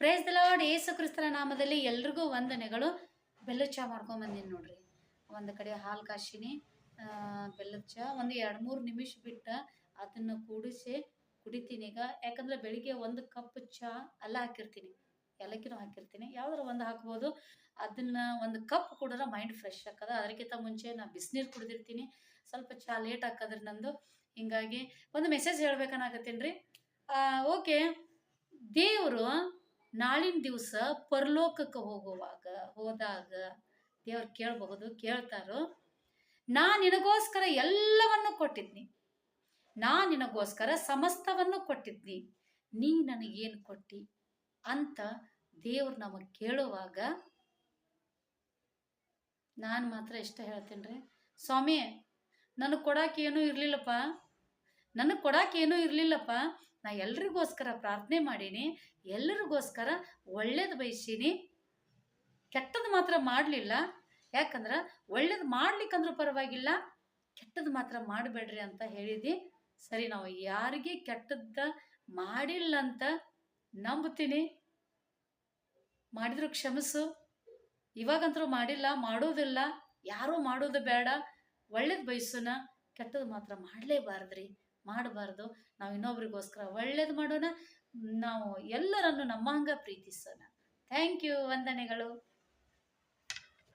Praise the lord ಯೇಸು ಕ್ರಿಸ್ತನ ನಾಮದಲ್ಲಿ ಎಲ್ರಿಗೂ ವಂದನೆಗಳು. ಬೆಲ್ಲದ ಚಹಾ ಮಾಡ್ಕೊಂಬಂದೀನಿ ನೋಡ್ರಿ. ಒಂದು ಕಡೆ ಹಾಲು ಕಾಶಿನಿ ಬೆಲ್ಲದ ಚಹಾ ಒಂದು ಎರಡು ಮೂರು ನಿಮಿಷ ಬಿಟ್ಟು ಅದನ್ನು ಕೂಡಿಸಿ ಕುಡಿತೀನಿ ಈಗ. ಯಾಕಂದ್ರೆ ಬೆಳಿಗ್ಗೆ ಒಂದು ಕಪ್ ಚಹಾ ಎಲ್ಲ ಹಾಕಿರ್ತೀನಿ. ಏಲಕ್ಕಿನೂ ಹಾಕಿರ್ತೀನಿ. ಯಾವ್ದಾರ ಒಂದು ಹಾಕ್ಬೋದು. ಅದನ್ನ ಒಂದು ಕಪ್ ಕುಡಿದ್ರೆ ಮೈಂಡ್ ಫ್ರೆಶ್ ಆಕದ ಅದಕ್ಕಿಂತ ಮುಂಚೆ ನಾ ಬಿಸಿನೀರು ಕುಡಿದಿರ್ತೀನಿ. ಸ್ವಲ್ಪ ಚಹಾ ಲೇಟ್ ಹಾಕದ್ರಿ ನಂದು. ಹಿಂಗಾಗಿ ಒಂದು ಮೆಸೇಜ್ ಹೇಳ್ಬೇಕನ್ನಾಗತ್ತೀನಿ ರೀ ಓಕೆ ದೇವರು ನಾಳಿನ ದಿವಸ ಪರಲೋಕಕ್ಕೆ ಹೋಗುವಾಗ, ಹೋದಾಗ ದೇವ್ರು ಕೇಳಬಹುದು, ಕೇಳ್ತಾರೋ, ನಾ ನಿನಗೋಸ್ಕರ ಎಲ್ಲವನ್ನು ಕೊಟ್ಟಿದ್ನಿ. ನಾ ನಿನಗೋಸ್ಕರ ಸಮಸ್ತವನ್ನು ಕೊಟ್ಟಿದ್ನಿ. ನೀ ನನಗೇನು ಕೊಟ್ಟಿ? ಅಂತ ದೇವ್ರು ನಮಗೆ ಕೇಳುವಾಗ, ನಾನು ಮಾತ್ರ ಇಷ್ಟ ಹೇಳ್ತೀನಿ ರೀ ಸ್ವಾಮಿ, ನನಗೆ ಕೊಡಕ್ಕೆ ಏನೂ ಇರಲಿಲ್ಲಪ್ಪ. ನನಗೆ ಕೊಡಕ್ಕೆ ಏನೂ ಇರಲಿಲ್ಲಪ್ಪ. ನಾ ಎಲ್ರಿಗೋಸ್ಕರ ಪ್ರಾರ್ಥನೆ ಮಾಡೀನಿ ಎಲ್ಲರಿಗೋಸ್ಕರ ಒಳ್ಳೇದು ಬಯಸೀನಿ. ಕೆಟ್ಟದ್ದು ಮಾತ್ರ ಮಾಡಲಿಲ್ಲ. ಯಾಕಂದ್ರೆ ಒಳ್ಳೇದು ಮಾಡ್ಲಿಕ್ಕಂದ್ರೂ ಪರವಾಗಿಲ್ಲ ಕೆಟ್ಟದ್ದು ಮಾತ್ರ ಮಾಡಬೇಡ್ರಿ ಅಂತ ಹೇಳಿದಿ ಸರಿ, ನಾವು ಯಾರಿಗೆ ಕೆಟ್ಟದ್ದ ಮಾಡಿಲ್ಲ ಅಂತ ನಂಬ್ತೀನಿ. ಮಾಡಿದ್ರು ಕ್ಷಮಿಸು. ಇವಾಗಂತರೂ ಮಾಡಿಲ್ಲ, ಮಾಡೋದಿಲ್ಲ. ಯಾರೂ ಮಾಡೋದು ಬೇಡ. ಒಳ್ಳೇದು ಬಯಸೋಣ ಕೆಟ್ಟದ್ದು ಮಾತ್ರ ಮಾಡಲೇಬಾರ್ದ್ರಿ. ಮಾಡಬಾರ್ದು. ನಾವು ಇನ್ನೊಬ್ರಿಗೋಸ್ಕರ ಒಳ್ಳೇದು ಮಾಡೋಣ. ನಾವು ಎಲ್ಲರನ್ನು ನಮ್ಮ ಹಂಗ ಪ್ರೀತಿಸೋಣ. ಥ್ಯಾಂಕ್ ಯು ವಂದನೆಗಳು.